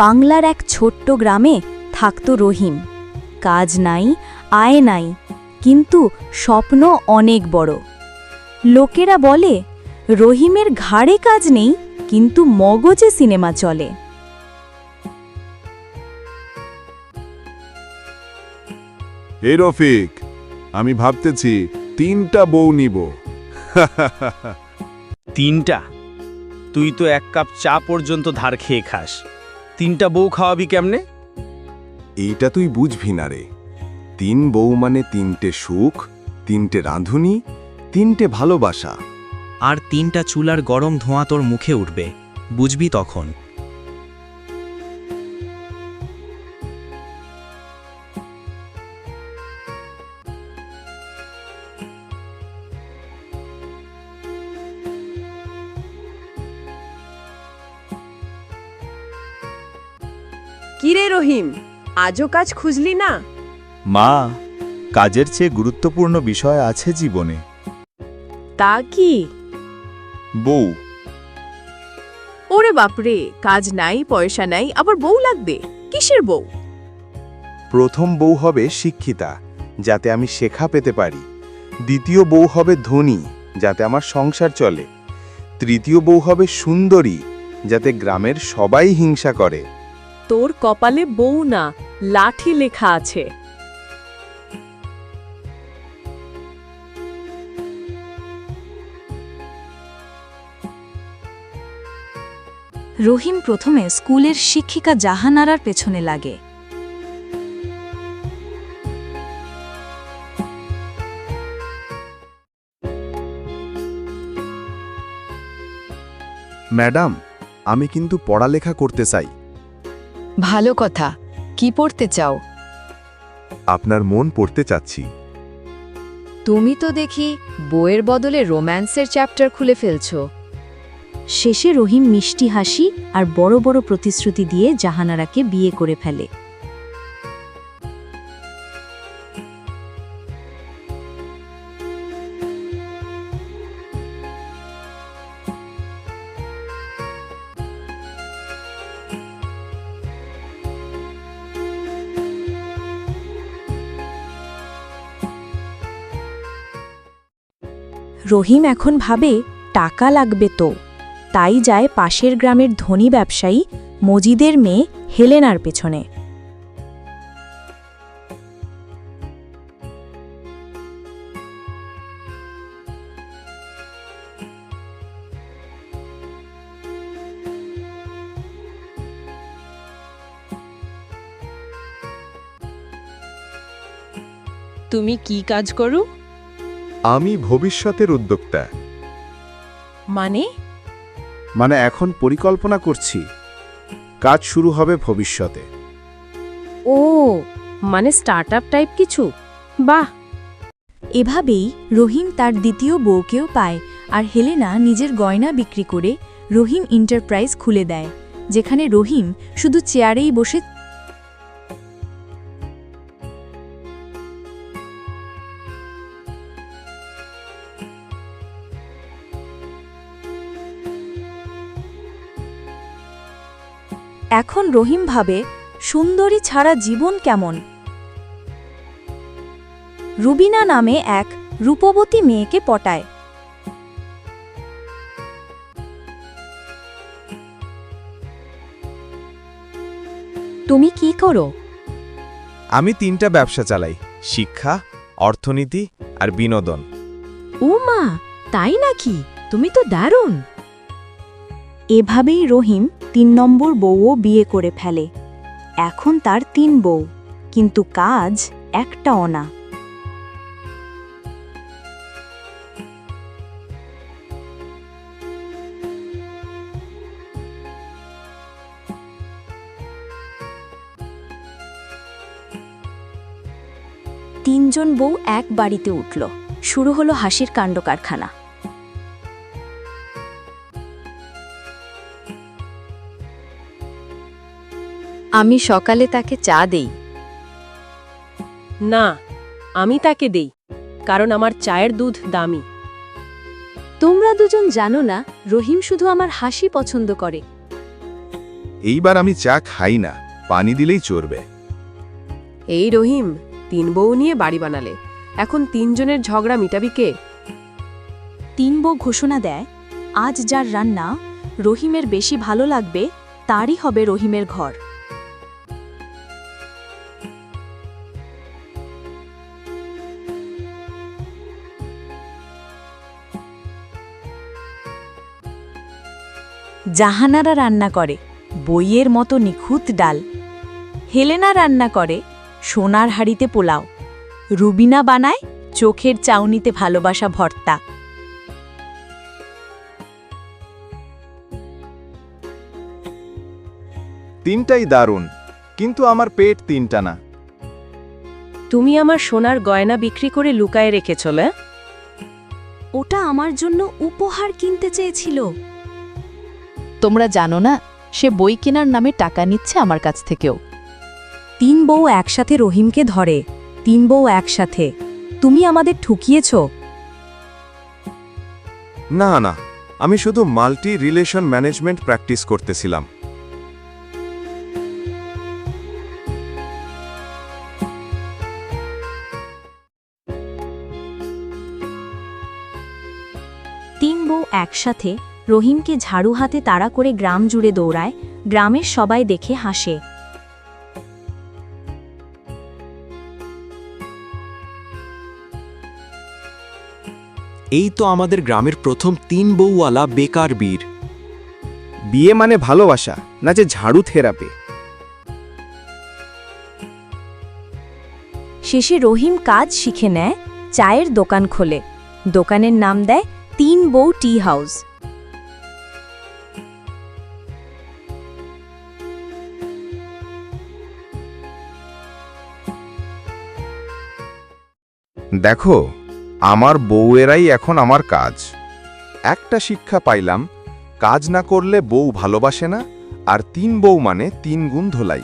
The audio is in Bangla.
বাংলার এক ছোট্ট গ্রামে থাকত রহিম। কাজ নাই আয় নাই কিন্তু স্বপ্ন অনেক বড়। লোকেরা বলে রহিমের ঘাড়ে কাজ নেই কিন্তু মগজে সিনেমা চলে। এই রফিক আমি ভাবতেছি তিনটা বউ নিব। তিনটা? তুই তো এক কাপ চা পর্যন্ত ধার খেয়ে খাস। তিনটা বউ খাওয়াবি কেমনে? এইটা তুই বুঝবি না রে। তিন বউ মানে তিনটে সুখ তিনটে রাঁধুনি তিনটে ভালোবাসা। আর তিনটা চুলার গরম ধোঁয়া তোর মুখে উঠবে বুঝবি তখন। কিরে রহিম আজও কাজ খুঁজলি না? মা কাজের চেয়ে গুরুত্বপূর্ণ বিষয় আছে জীবনে। তা কি? বউ। ওরে বাপরে কাজ নাই পয়সা নাই আবার বউ লাগবে? কিসের বউ? প্রথম বউ হবে শিক্ষিতা যাতে আমি শেখা পেতে পারি। দ্বিতীয় বউ হবে ধনী যাতে আমার সংসার চলে। তৃতীয় বউ হবে সুন্দরী যাতে গ্রামের সবাই হিংসা করে। তোর কপালে বউ না লাঠি লেখা আছে। রহিম প্রথমে স্কুলের শিক্ষিকা জাহানারার পেছনে লাগে। ম্যাডাম আমি কিন্তু পড়ালেখা করতে চাই। ভালো কথা। কি পড়তে চাও? আপনার মন পড়তে চাচ্ছি। তুমি তো দেখি বইয়ের বদলে রোম্যান্সের চ্যাপ্টার খুলে ফেলছো। শেষে রহিম মিষ্টি হাসি আর বড় বড় প্রতিশ্রুতি দিয়ে জাহানারাকে বিয়ে করে ফেলে। রহিম এখন ভাবে, টাকা লাগবে তো। তাই যায় পাশের গ্রামের ধনী ব্যবসায়ী মজিদের মেয়ে হেলেনার পেছনে। তুমি কি কাজ করো? আমি ভবিষ্যতের উদ্যোক্তা। মানে? মানে এখন পরিকল্পনা করছি। কাজ শুরু হবে ভবিষ্যতে। ও মানে স্টার্টআপ টাইপ কিছু? বাহ! এভাবেই রহিম তার দ্বিতীয় বউকেও পায় আর হেলেনা নিজের গয়না বিক্রি করে রহিম এন্টারপ্রাইজ খুলে দেয় যেখানে রহিম শুধু চেয়ারেই বসে এখন রহিম ভাবে সুন্দরী ছাড়া জীবন কেমন? রুবিনা নামে এক রূপবতী মেয়েকে পটায়। তুমি কি করো? আমি তিনটা ব্যবসা চালাই শিক্ষা অর্থনীতি আর বিনোদন। ও মা তাই নাকি? তুমি তো দারুণ। এভাবেই রহিম তিন নম্বর বউও বিয়ে করে ফেলে। এখন তার তিন বউ, কিন্তু কাজ একটাও না। তিনজন বউ এক বাড়িতে উঠল। শুরু হলো হাসির কাণ্ড কারখানা আমি সকালে তাকে চা দেই। না আমি তাকে দেই কারণ আমার চায়ের দুধ দামি। তোমরা দুজন জানো না রহিম শুধু আমার হাসি পছন্দ করে। এইবার আমি চা খাই না পানি দিলেই চড়বে। এই রহিম তিন বউ নিয়ে বাড়ি বানালে এখন তিনজনের ঝগড়া মিটাবি কে? তিন বউ ঘোষণা দেয় আজ যার রান্না রহিমের বেশি ভালো লাগবে তারই হবে রহিমের ঘর। জাহানারা রান্না করে বইয়ের মতো নিখুঁত ডাল। হেলেনা রান্না করে সোনার হাড়িতে পোলাও। রুবিনা বানায় চোখের চাউনিতে ভালোবাসা ভর্তা। তিনটাই দারুণ কিন্তু আমার পেট তিনটা না। তুমি আমার সোনার গয়না বিক্রি করে লুকায় রেখেছলে ওটা আমার জন্য উপহার কিনতে চেয়েছিল। তোমরা জানো না সে বই কেনার নামে টাকা নিচ্ছে আমার কাছ থেকেও। তিন বউ একসাথে রহিমকে ধরে। তিন বউ একসাথে। তুমি আমাদের ঠুকিয়েছ? না না। আমি শুধু মাল্টি রিলেশন ম্যানেজমেন্ট প্র্যাকটিস করতেছিলাম। তিন বউ একসাথে রহিমকে ঝাড়ু হাতে তাড়া করে গ্রাম জুড়ে দৌড়ায় গ্রামের সবাই দেখে হাসে। এই তো আমাদের গ্রামের প্রথম তিন বউওয়ালা বেকার বীর। বিয়ে মানে ভালোবাসা না যে ঝাড়ু থেরাপি। শেষে রহিম কাজ শিখে নেয় চায়ের দোকান খোলে। দোকানের নাম দেয় তিন বউ টি হাউস। দেখো, আমার বউয়েরাই এখন আমার কাজ। একটা শিক্ষা পাইলাম, কাজ না করলে বউ ভালোবাসে না, আর তিন বউ মানে তিন গুণ ধোলাই।